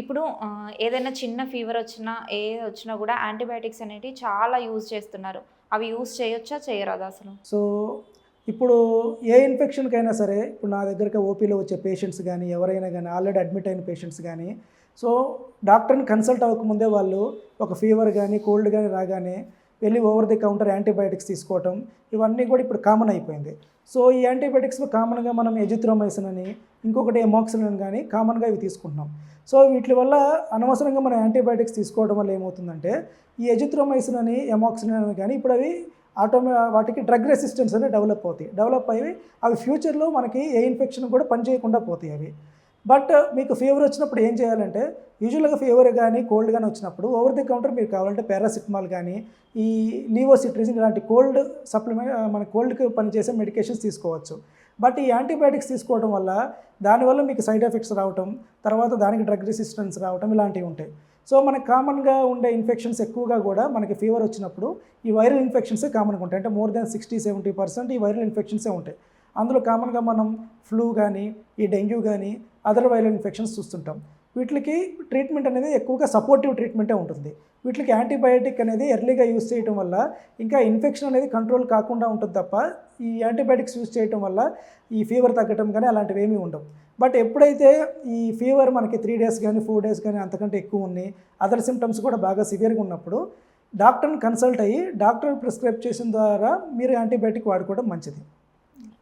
ఇప్పుడు ఏదైనా చిన్న ఫీవర్ వచ్చినా ఏ వచ్చినా కూడా యాంటీబయాటిక్స్ అనేవి చాలా యూజ్ చేస్తున్నారు. అవి యూజ్ చేయొచ్చా చేయరాదా అసలు? సో ఇప్పుడు ఏ ఇన్ఫెక్షన్కైనా సరే ఇప్పుడు నా దగ్గరకి ఓపీలో వచ్చే పేషెంట్స్ కానీ ఎవరైనా కానీ ఆల్రెడీ అడ్మిట్ అయిన పేషెంట్స్ కానీ సో డాక్టర్ని కన్సల్ట్ అవ్వకముందే వాళ్ళు ఒక ఫీవర్ కానీ కోల్డ్ కానీ రాగానే వెళ్ళి ఓవర్ ది కౌంటర్ యాంటీబయాటిక్స్ తీసుకోవటం ఇవన్నీ కూడా ఇప్పుడు కామన్ అయిపోయింది. సో ఈ యాంటీబయాటిక్స్లో కామన్గా మనం ఎజిత్రోమైసిన్ అని ఇంకొకటి ఎమోక్సిలిన్ కానీ కామన్గా ఇవి తీసుకుంటున్నాం. సో వీటి వల్ల అనవసరంగా మనం యాంటీబయాటిక్స్ తీసుకోవడం వల్ల ఏమవుతుందంటే ఈ ఎజిత్రోమైసిన్ అని ఎమోక్సిలిన్ అని కానీ ఇప్పుడు అవి ఆటోమే వాటికి డ్రగ్ రెసిస్టెన్స్ అనేది డెవలప్ అవుతాయి. డెవలప్ అయ్యి అవి ఫ్యూచర్లో మనకి ఏ ఇన్ఫెక్షన్ కూడా పనిచేయకుండా పోతాయి అవి. బట్ మీకు ఫీవర్ వచ్చినప్పుడు ఏం చేయాలంటే యూజువల్గా ఫీవర్ కానీ కోల్డ్ కానీ వచ్చినప్పుడు ఓవర్ ది కౌంటర్ మీరు కావాలంటే పారాసిటమాల్ కానీ ఈ లీవోసిట్రిజిన్ ఇలాంటి కోల్డ్ సప్లిమెంట్ మన కోల్డ్కి పనిచేసే మెడికేషన్స్ తీసుకోవచ్చు. బట్ ఈ యాంటీబయాటిక్స్ తీసుకోవడం వల్ల దానివల్ల మీకు సైడ్ ఎఫెక్ట్స్ రావటం తర్వాత దానికి డ్రగ్ రెసిస్టెన్స్ రావటం ఇలాంటివి ఉంటాయి. సో మనకు కామన్గా ఉండే ఇన్ఫెక్షన్స్ ఎక్కువగా కూడా మనకి ఫీవర్ వచ్చినప్పుడు ఈ వైరల్ ఇన్ఫెక్షన్సే కామన్గా ఉంటాయి. అంటే more than sixty seventy percent ఈ వైరల్ ఇన్ఫెక్షన్సే ఉంటాయి. అందులో కామన్గా మనం ఫ్లూ కానీ ఈ డెంగ్యూ కానీ అదర్ వైరల్ ఇన్ఫెక్షన్స్ చూస్తుంటాం. వీటికి ట్రీట్మెంట్ అనేది ఎక్కువగా సపోర్టివ్ ట్రీట్మెంటే ఉంటుంది. వీటికి యాంటీబయాటిక్ అనేది ఎర్లీగా యూస్ చేయడం వల్ల ఇంకా ఇన్ఫెక్షన్ అనేది కంట్రోల్ కాకుండా ఉంటుంది తప్ప ఈ యాంటీబయాటిక్స్ యూస్ చేయడం వల్ల ఈ ఫీవర్ తగ్గటం కానీ అలాంటివి ఏమీ ఉండవు. బట్ ఎప్పుడైతే ఈ ఫీవర్ మనకి త్రీ డేస్ కానీ ఫోర్ డేస్ కానీ అంతకంటే ఎక్కువ ఉన్నాయి అదర్ సిమ్టమ్స్ కూడా బాగా సివియర్గా ఉన్నప్పుడు డాక్టర్ని కన్సల్ట్ అయ్యి డాక్టర్ ప్రిస్క్రైబ్ చేసిన ద్వారా మీరు యాంటీబయాటిక్ వాడుకోవడం మంచిది.